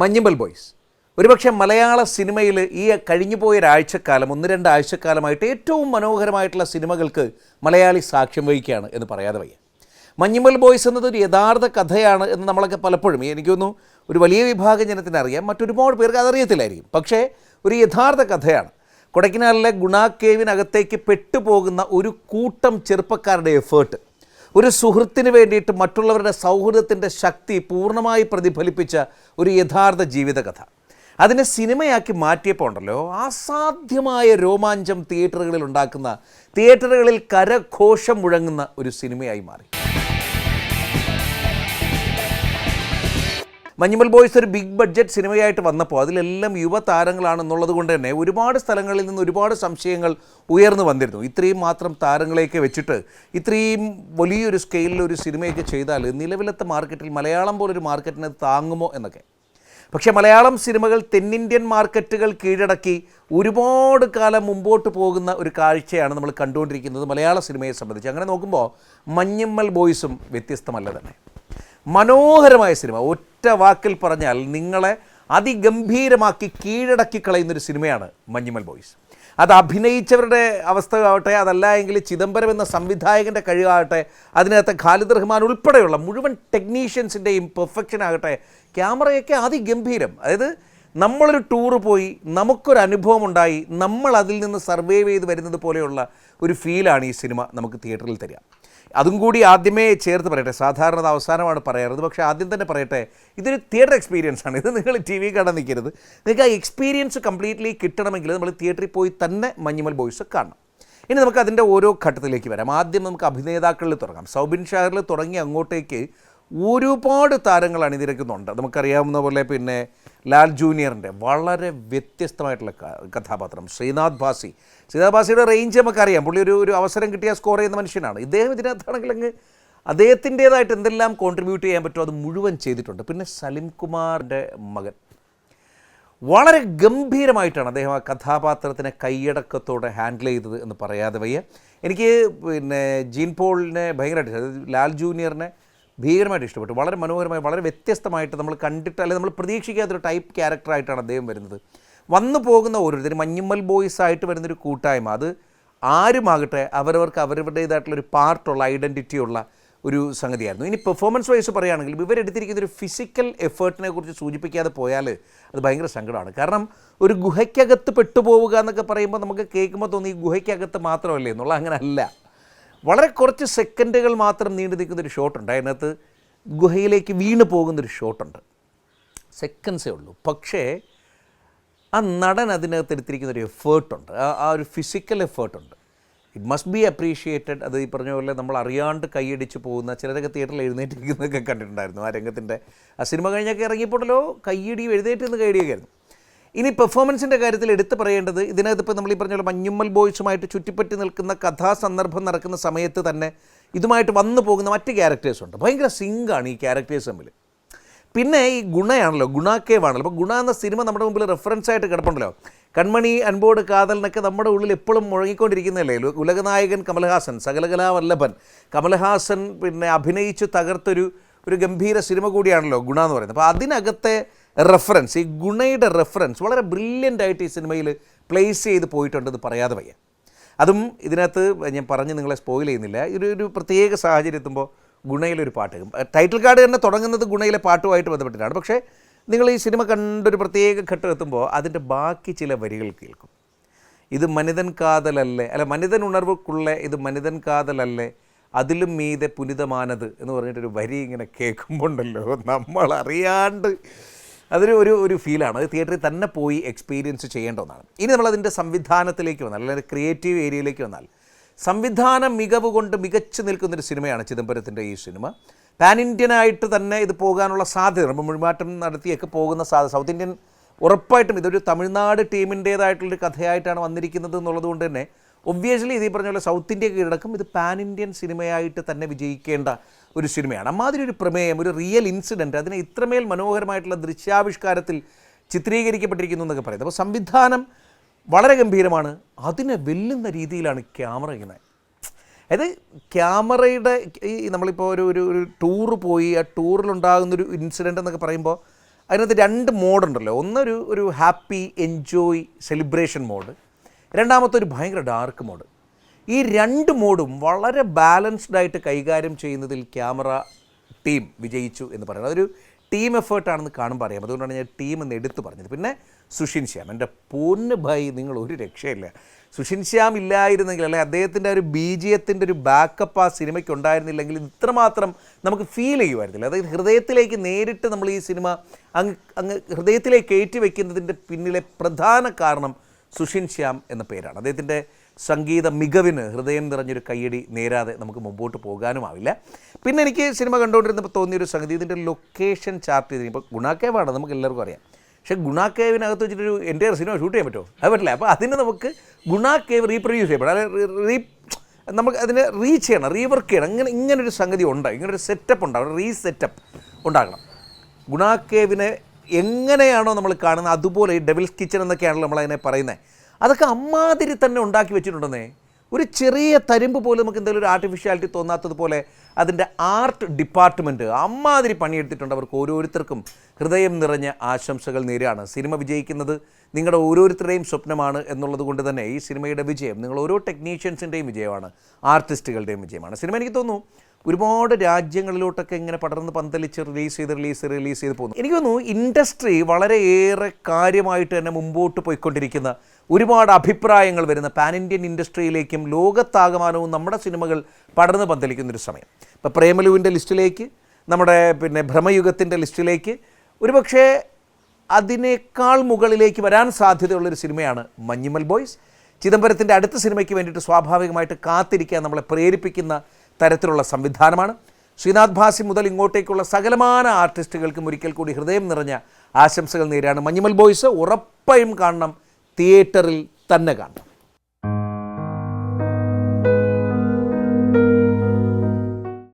മഞ്ഞുമ്പൽ boys. ഒരുപക്ഷെ മലയാള സിനിമയിൽ ഈ കഴിഞ്ഞു പോയ ഒരാഴ്ചക്കാലം ഒന്ന് രണ്ട് ആഴ്ചക്കാലമായിട്ട് ഏറ്റവും മനോഹരമായിട്ടുള്ള സിനിമകൾക്ക് മലയാളി സാക്ഷ്യം വഹിക്കുകയാണ് എന്ന് പറയാതെ വയ്യ. മഞ്ഞുമ്മൽ ബോയ്സ് എന്നത് ഒരു യഥാർത്ഥ കഥയാണ് എന്ന് നമ്മളൊക്കെ പലപ്പോഴും എനിക്ക് തോന്നുന്നു ഒരു വലിയ വിഭാഗം ജനത്തിന് അറിയാം മറ്റൊരുപാട് പേർക്ക് അതറിയത്തില്ലായിരിക്കും. പക്ഷേ ഒരു യഥാർത്ഥ കഥയാണ്. കൊടക്കിനാലിലെ ഗുണാക്കേവിനകത്തേക്ക് പെട്ടുപോകുന്ന ഒരു കൂട്ടം ചെറുപ്പക്കാരുടെ എഫേർട്ട് ഒരു സുഹൃത്തിന് വേണ്ടിയിട്ട് മറ്റുള്ളവരുടെ സൗഹൃദത്തിന്റെ ശക്തി പൂർണമായി പ്രതിഫലിപ്പിച്ച ഒരു യഥാർത്ഥ ജീവിതകഥ. അതിനെ സിനിമയാക്കി മാറ്റിയപ്പോൾ ഉണ്ടല്ലോ അസാധ്യമായ രോമാഞ്ചം തിയേറ്ററുകളിൽ ഉണ്ടാക്കുന്ന തിയേറ്ററുകളിൽ കരഘോഷം മുഴങ്ങുന്ന ഒരു സിനിമയായി മാറി. മഞ്ഞുമൽ ബോയ്സ് ഒരു ബിഗ് ബഡ്ജറ്റ് സിനിമയായിട്ട് വന്നപ്പോൾ അതിലെല്ലാം യുവതാരങ്ങളാണെന്നുള്ളത് കൊണ്ട് തന്നെ ഒരുപാട് സ്ഥലങ്ങളിൽ നിന്ന് ഒരുപാട് സംശയങ്ങൾ ഉയർന്നു വന്നിരുന്നു. ഇത്രയും മാത്രം താരങ്ങളെയൊക്കെ വെച്ചിട്ട് ഇത്രയും വലിയൊരു സ്കെയിലിൽ ഒരു സിനിമയൊക്കെ ചെയ്താൽ നിലവിലത്തെ മാർക്കറ്റിൽ മലയാളം പോലൊരു മാർക്കറ്റിനെ താങ്ങുമോ എന്നൊക്കെ. പക്ഷേ മലയാളം സിനിമകൾ തെന്നിന്ത്യൻ മാർക്കറ്റുകൾ കീഴടക്കി ഒരുപാട് കാലം മുമ്പോട്ട് പോകുന്ന ഒരു കാഴ്ചയാണ് നമ്മൾ കണ്ടുകൊണ്ടിരിക്കുന്നത് മലയാള സിനിമയെ സംബന്ധിച്ച്. അങ്ങനെ നോക്കുമ്പോൾ മഞ്ഞമ്മൽ ബോയ്സും വ്യത്യസ്തമല്ല തന്നെ. മനോഹരമായ സിനിമ. ഒറ്റ വാക്കിൽ പറഞ്ഞാൽ നിങ്ങളെ അതിഗംഭീരമാക്കി കീഴടക്കി കളയുന്നൊരു സിനിമയാണ് മഞ്ഞുമൽ ബോയ്സ്. അത് അഭിനയിച്ചവരുടെ അവസ്ഥ ആവട്ടെ അതല്ല എങ്കിൽ ചിദംബരം എന്ന സംവിധായകന്റെ കഴിവാകട്ടെ അതിനകത്ത് ഖാലിദ് റഹ്മാൻ ഉൾപ്പെടെയുള്ള മുഴുവൻ ടെക്നീഷ്യൻസിന്റെയും പെർഫെക്ഷൻ ആകട്ടെ ക്യാമറയൊക്കെ അതിഗംഭീരം. അതായത് നമ്മളൊരു ടൂർ പോയി നമുക്കൊരു അനുഭവം ഉണ്ടായി നമ്മൾ അതിൽ നിന്ന് സർവൈവ് ചെയ്ത് വരുന്നത് പോലെയുള്ള ഒരു ഫീലാണ് ഈ സിനിമ നമുക്ക് തിയേറ്ററിൽ തരിക. അതും കൂടി ആദ്യമേ ചേർത്ത് പറയട്ടെ. സാധാരണ അത് അവസാനമാണ് പറയാറുള്ളത്. പക്ഷേ ആദ്യം തന്നെ പറയട്ടെ ഇതൊരു തിയേറ്റർ എക്സ്പീരിയൻസ് ആണ്. ഇത് നിങ്ങൾ ടി വി കാണാൻ നിൽക്കരുത് നിങ്ങൾക്ക് ആ എക്സ്പീരിയൻസ് കംപ്ലീറ്റ്ലി കിട്ടണമെങ്കിൽ നമ്മൾ തിയേറ്ററിൽ പോയി തന്നെ മഞ്ഞുമൽ ബോയ്സ് കാണണം. ഇനി നമുക്ക് അതിന്റെ ഓരോ ഘട്ടത്തിലേക്ക് വരാം. ആദ്യം നമുക്ക് അഭിനേതാക്കളിൽ തുടങ്ങാം. സൗബിൻ ഷാറിൽ തുടങ്ങി അങ്ങോട്ടേക്ക് ഒരുപാട് താരങ്ങൾ അണിനിരക്കുന്നുണ്ട്. നമുക്കറിയാവുന്ന പോലെ പിന്നെ ലാൽ ജൂനിയറിന്റെ വളരെ വ്യത്യസ്തമായിട്ടുള്ള കഥാപാത്രം ശ്രീനാഥ് ഭാസി. ശ്രീനാഥ് ഭാസിയുടെ റേഞ്ച് നമുക്കറിയാം. പുള്ളി ഒരു ഒരു അവസരം കിട്ടിയ സ്കോർ ചെയ്യുന്ന മനുഷ്യനാണ്. ഇദ്ദേഹം ഇതിനകത്താണെങ്കിൽ അങ്ങ് അദ്ദേഹത്തിന്റേതായിട്ട് എന്തെല്ലാം കോൺട്രിബ്യൂട്ട് ചെയ്യാൻ പറ്റുമോ അത് മുഴുവൻ ചെയ്തിട്ടുണ്ട്. പിന്നെ സലിം കുമാറിന്റെ മകൻ. വളരെ ഗംഭീരമായിട്ടാണ് അദ്ദേഹം ആ കഥാപാത്രത്തിനെ കൈയടക്കത്തോടെ ഹാൻഡിൽ ചെയ്തത് എന്ന് പറയാതെ വയ്യ. എനിക്ക് പിന്നെ ജീൻ പോളിനെ ഭയങ്കരമായിട്ട്. ലാൽ ജൂനിയറിനെ ഭീകരമായിട്ട് ഇഷ്ടപ്പെട്ടു. വളരെ മനോഹരമായി വളരെ വ്യത്യസ്തമായിട്ട് നമ്മൾ കണ്ടിട്ട് അല്ലെങ്കിൽ നമ്മൾ പ്രതീക്ഷിക്കാത്തൊരു ടൈപ്പ് ക്യാരക്ടറായിട്ടാണ് അദ്ദേഹം വരുന്നത്. വന്നു പോകുന്ന ഓരോരുത്തരും മഞ്ഞുമ്മൽ ബോയ്സ് ആയിട്ട് വരുന്നൊരു കൂട്ടായ്മ. അത് ആരുമാകട്ടെ അവരവർക്ക് അവരവരുടേതായിട്ടുള്ള ഒരു പാർട്ടുള്ള ഐഡന്റിറ്റി ഉള്ള ഒരു സംഗതിയായിരുന്നു. ഇനി പെർഫോമൻസ് വൈസ് പറയുകയാണെങ്കിൽ ഇവരെടുത്തിരിക്കുന്ന ഒരു ഫിസിക്കൽ എഫേർട്ടിനെ കുറിച്ച് സൂചിപ്പിക്കാതെ പോയാൽ അത് ഭയങ്കര സങ്കടമാണ്. കാരണം ഒരു ഗുഹയ്ക്കകത്ത് പെട്ടുപോവുക എന്നൊക്കെ പറയുമ്പോൾ നമുക്ക് കേൾക്കുമ്പോൾ തോന്നി ഈ ഗുഹയ്ക്കകത്ത് മാത്രമല്ലേ എന്നുള്ള അങ്ങനെ അല്ല വളരെ കുറച്ച് സെക്കൻഡുകൾ മാത്രം നീണ്ടു നിൽക്കുന്ന ഒരു ഷോട്ടുണ്ട്. അതിനകത്ത് ഗുഹയിലേക്ക് വീണ് പോകുന്നൊരു ഷോട്ടുണ്ട്. സെക്കൻഡ്സേ ഉള്ളൂ. പക്ഷേ ആ നടൻ അതിനകത്ത് എടുത്തിരിക്കുന്ന ഒരു എഫേർട്ടുണ്ട്. ആ ഒരു ഫിസിക്കൽ എഫേർട്ടുണ്ട്. ഇറ്റ് മസ്റ്റ് ബി അപ്രീഷിയേറ്റഡ് അത് ഈ പറഞ്ഞ പോലെ നമ്മൾ അറിയാണ്ട് കൈയടിച്ച് പോകുന്ന ചിലരൊക്കെ തിയേറ്ററിൽ എഴുന്നേറ്റിരിക്കുന്നതൊക്കെ കണ്ടിട്ടുണ്ടായിരുന്നു. ആ രംഗത്തിന്റെ ആ സിനിമ കഴിഞ്ഞൊക്കെ ഇറങ്ങിയപ്പോഴല്ലോ കൈയടി എഴുന്നേറ്റ് നിന്ന് കൈയടിയൊക്കെ ആയിരുന്നു. ഇനി പെർഫോമൻസിന്റെ കാര്യത്തിൽ എടുത്തു പറയേണ്ടത് ഇതിനകത്ത് ഇപ്പോൾ നമ്മൾ ഈ പറഞ്ഞ പോലെ മഞ്ഞുമ്മൽ ബോയ്സുമായിട്ട് ചുറ്റിപ്പറ്റി നിൽക്കുന്ന കഥാസന്ദർഭം നടക്കുന്ന സമയത്ത് തന്നെ ഇതുമായിട്ട് വന്നു പോകുന്ന മറ്റ് ക്യാരക്ടേഴ്സ് ഉണ്ട്. ഭയങ്കര സിങ്കാണ് ഈ ക്യാരക്ടേഴ്സ് തമ്മിൽ പിന്നെ ഈ ഗുണയാണല്ലോ ഗുണാക്കേവാണല്ലോ അപ്പോൾ ഗുണ എന്ന സിനിമ നമ്മുടെ മുമ്പിൽ റെഫറൻസ് ആയിട്ട് കിടപ്പുണ്ടല്ലോ. കൺമണി അൻപോട് കാതൽ എന്നൊക്കെ നമ്മുടെ ഉള്ളിൽ എപ്പോഴും മുഴങ്ങിക്കൊണ്ടിരിക്കുന്നതല്ലേ? ഉലകനായകൻ കമൽഹാസൻ സകലകലാവല്ലഭൻ. കമൽഹാസൻ പിന്നെ അഭിനയിച്ച് തകർത്തൊരു ഒരു ഗംഭീര സിനിമ കൂടിയാണല്ലോ ഗുണ എന്ന് പറയുന്നത്. അപ്പോൾ അതിനകത്തെ റെഫറൻസ് ഈ ഗുണയുടെ റെഫറൻസ് വളരെ ബ്രില്യന്റ് ആയിട്ട് ഈ സിനിമയിൽ പ്ലേസ് ചെയ്ത് പോയിട്ടുണ്ടെന്ന് പറയാതെ വയ്യ. അതും ഇതിനകത്ത് ഞാൻ പറഞ്ഞ് നിങ്ങളെ സ്പോയിൽ ചെയ്യുന്നില്ല. ഒരു ഒരു പ്രത്യേക സാഹചര്യം എത്തുമ്പോൾ ഗുണയിലൊരു പാട്ട് ടൈറ്റിൽ കാർഡ് തന്നെ തുടങ്ങുന്നത് ഗുണയിലെ പാട്ടുമായിട്ട് ബന്ധപ്പെട്ടിട്ടാണ്. പക്ഷേ നിങ്ങൾ ഈ സിനിമ കണ്ടൊരു പ്രത്യേക ഘട്ടം എത്തുമ്പോൾ അതിന്റെ ബാക്കി ചില വരികൾ കേൾക്കും. ഇത് മനിതൻ കാതലല്ലേ? അല്ല മനിതൻ ഉണർവുക്കുള്ള ഇത് മനിതൻ കാതലല്ലേ? അതിലും മീതെ പുനിതമാനത് എന്ന് പറഞ്ഞിട്ടൊരു വരി ഇങ്ങനെ കേൾക്കുമ്പോണ്ടല്ലോ. നമ്മൾ അറിയാണ്ട് അതൊരു ഒരു ഒരു ഫീലാണ്. അത് തിയേറ്ററിൽ തന്നെ പോയി എക്സ്പീരിയൻസ് ചെയ്യേണ്ട ഒന്നാണ്. ഇനി നമ്മളതിന്റെ സംവിധാനത്തിലേക്ക് വന്നാൽ അല്ലെങ്കിൽ ക്രിയേറ്റീവ് ഏരിയയിലേക്ക് വന്നാൽ സംവിധാന മികവ് കൊണ്ട് മികച്ചു നിൽക്കുന്നൊരു സിനിമയാണ് ചിദംബരത്തിന്റെ ഈ സിനിമ. പാൻ ഇന്ത്യനായിട്ട് തന്നെ ഇത് പോകാനുള്ള സാധ്യത മുഴുമാറ്റം നടത്തിയൊക്കെ പോകുന്ന സാധ്യത സൗത്ത് ഇന്ത്യൻ ഉറപ്പായിട്ടും ഇതൊരു തമിഴ്നാട് ടീമിന്റേതായിട്ടുള്ളൊരു കഥയായിട്ടാണ് വന്നിരിക്കുന്നത് എന്നുള്ളത് കൊണ്ട് തന്നെ ഒബ്വിയസ്ലി ഇത് പറഞ്ഞ പോലെ സൗത്ത് ഇന്ത്യ കീഴടക്കം. ഇത് പാൻ ഇന്ത്യൻ സിനിമയായിട്ട് തന്നെ വിജയിക്കേണ്ട ഒരു സിനിമയാണ് അമ്മാതിരി ഒരു പ്രമേയം ഒരു റിയൽ ഇൻസിഡന്റ് അതിനെ ഇത്രമേൽ മനോഹരമായിട്ടുള്ള ദൃശ്യാവിഷ്കാരത്തിൽ ചിത്രീകരിക്കപ്പെട്ടിരിക്കുന്നു എന്നൊക്കെ പറയുന്നത്. അപ്പോൾ സംവിധാനം വളരെ ഗംഭീരമാണ്. അതിനെ വെല്ലുന്ന രീതിയിലാണ് ക്യാമറ ഇങ്ങനെ. അതായത് ക്യാമറയുടെ ഈ നമ്മളിപ്പോൾ ഒരു ഒരു ഒരു ടൂറ് പോയി ആ ടൂറിലുണ്ടാകുന്നൊരു ഇൻസിഡന്റ് എന്നൊക്കെ പറയുമ്പോൾ അതിനകത്ത് രണ്ട് മോഡുണ്ടല്ലോ ഒന്നൊരു ഒരു ഹാപ്പി എൻജോയ് സെലിബ്രേഷൻ മോഡ് രണ്ടാമത്തെ ഒരു ഭയങ്കര ഡാർക്ക് മോഡ് ഈ രണ്ട് മോഡും വളരെ ബാലൻസ്ഡ് ആയിട്ട് കൈകാര്യം ചെയ്യുന്നതിൽ ക്യാമറ ടീം വിജയിച്ചു എന്ന് പറയുന്നത്. അതൊരു ടീം എഫേർട്ടാണെന്ന് കാണുമ്പോൾ അറിയാം. അതുകൊണ്ടാണ് ഞാൻ ടീം എന്ന് എടുത്തു പറഞ്ഞത്. പിന്നെ സുഷിൻ ശ്യാം. എന്റെ പൊന്ന് ഭായി നിങ്ങൾ ഒരു രക്ഷയില്ല. സുഷിൻ ശ്യാം ഇല്ലായിരുന്നെങ്കിൽ അല്ലെ അദ്ദേഹത്തിന്റെ ഒരു ബീജിയത്തിന്റെ ഒരു ബാക്കപ്പ് ആ സിനിമയ്ക്ക് ഉണ്ടായിരുന്നില്ലെങ്കിൽ ഇത് ഇത്രമാത്രം നമുക്ക് ഫീൽ ചെയ്യുമായിരുന്നില്ല. അതായത് ഹൃദയത്തിലേക്ക് നേരിട്ട് നമ്മൾ ഈ സിനിമ അങ്ങ് അങ്ങ് ഹൃദയത്തിലേക്ക് കയറ്റി വയ്ക്കുന്നതിന്റെ പിന്നിലെ പ്രധാന കാരണം സുഷിൻ ശ്യാം എന്ന പേരാണ്. അദ്ദേഹത്തിന്റെ സംഗീത മികവിന് ഹൃദയം നിറഞ്ഞൊരു കയ്യടി നേരാതെ നമുക്ക് മുമ്പോട്ട് പോകാനുമാവില്ല. പിന്നെ എനിക്ക് സിനിമ കണ്ടുകൊണ്ടിരുന്നപ്പോൾ തോന്നിയൊരു സംഗതി ഇതിന്റെ ലൊക്കേഷൻ ചാർട്ട് ചെയ്ത് ഇപ്പോൾ ഗുണാക്കേവാണ് നമുക്ക് എല്ലാവർക്കും അറിയാം. പക്ഷേ ഗുണാക്കേവിനകത്ത് വെച്ചിട്ടൊരു എന്റെ സിനിമ ഷൂട്ട് ചെയ്യാൻ പറ്റുമോ? അത് പറ്റില്ല. അപ്പോൾ അതിന് നമുക്ക് ഗുണാക്കേവ് റീപ്രൊഡ്യൂസ് ചെയ്യപ്പെടാം അല്ലെ റീ നമുക്ക് അതിനെ റീച്ച് ചെയ്യണം റീവർക്ക് ചെയ്യണം. ഇങ്ങനെ ഇങ്ങനൊരു സംഗതി ഉണ്ടാകും ഇങ്ങനൊരു സെറ്റപ്പ് ഉണ്ടാകണം റീ സെറ്റപ്പ് ഉണ്ടാകണം. ഗുണാക്കേവിനെ എങ്ങനെയാണോ നമ്മൾ കാണുന്നത്? അതുപോലെ ഈ ഡെവിൽസ് കിച്ചൺ എന്നൊക്കെയാണല്ലോ നമ്മളതിനെ പറയുന്നത്. അതൊക്കെ അമ്മാതിരി തന്നെ ഉണ്ടാക്കി വെച്ചിട്ടുണ്ടെന്നേ. ഒരു ചെറിയ തരുമ്പ് പോലും നമുക്ക് എന്തെങ്കിലും ഒരു ആർട്ടിഫിഷ്യാലിറ്റി തോന്നാത്തതുപോലെ അതിന്റെ ആർട്ട് ഡിപ്പാർട്ട്മെന്റ് അമ്മാതിരി പണിയെടുത്തിട്ടുണ്ട് അവർക്ക് ഓരോരുത്തർക്കും. ഹൃദയം നിറഞ്ഞ ആശംസകൾ നേരെയാണ്. സിനിമ വിജയിക്കുന്നത് നിങ്ങളുടെ ഓരോരുത്തരുടെയും സ്വപ്നമാണ് എന്നുള്ളത് കൊണ്ട് തന്നെ ഈ സിനിമയുടെ വിജയം നിങ്ങൾ ഓരോ ടെക്നീഷ്യൻസിന്റെയും വിജയമാണ്. ആർട്ടിസ്റ്റുകളുടെയും വിജയമാണ്. സിനിമ എനിക്ക് തോന്നുന്നു ഒരുപാട് രാജ്യങ്ങളിലോട്ടൊക്കെ ഇങ്ങനെ പടർന്ന് പന്തലിച്ച് റിലീസ് ചെയ്ത് റിലീസ് റിലീസ് ചെയ്ത് പോകുന്നു. എനിക്ക് തോന്നുന്നു ഇൻഡസ്ട്രി വളരെയേറെ കാര്യമായിട്ട് തന്നെ മുമ്പോട്ട് പോയിക്കൊണ്ടിരിക്കുന്ന ഒരുപാട് അഭിപ്രായങ്ങൾ വരുന്ന പാൻ ഇന്ത്യൻ ഇൻഡസ്ട്രിയിലേക്കും ലോകത്താകമാനവും നമ്മുടെ സിനിമകൾ പടർന്ന് പന്തലിക്കുന്നൊരു സമയം. ഇപ്പോൾ പ്രേമലുവിന്റെ ലിസ്റ്റിലേക്ക് നമ്മുടെ പിന്നെ ഭ്രമയുഗത്തിന്റെ ലിസ്റ്റിലേക്ക് ഒരുപക്ഷേ അതിനേക്കാൾ മുകളിലേക്ക് വരാൻ സാധ്യതയുള്ളൊരു സിനിമയാണ് മഞ്ഞുമൽ ബോയ്സ്. ചിദംബരത്തിന്റെ അടുത്ത സിനിമയ്ക്ക് വേണ്ടിയിട്ട് സ്വാഭാവികമായിട്ട് കാത്തിരിക്കാൻ നമ്മളെ പ്രേരിപ്പിക്കുന്ന തരത്തിലുള്ള സംവിധാനമാണ്. ശ്രീനാഥ് ഭാസി മുതൽ ഇങ്ങോട്ടേക്കുള്ള സകലമാന ആർട്ടിസ്റ്റുകൾക്കും ഒരിക്കൽ കൂടി ഹൃദയം നിറഞ്ഞ ആശംസകൾ നേരാണ് മഞ്ഞുമൽ ബോയ്സ്. ഉറപ്പായും കാണണം തിയേറ്ററിൽ തന്നെ കാണണം.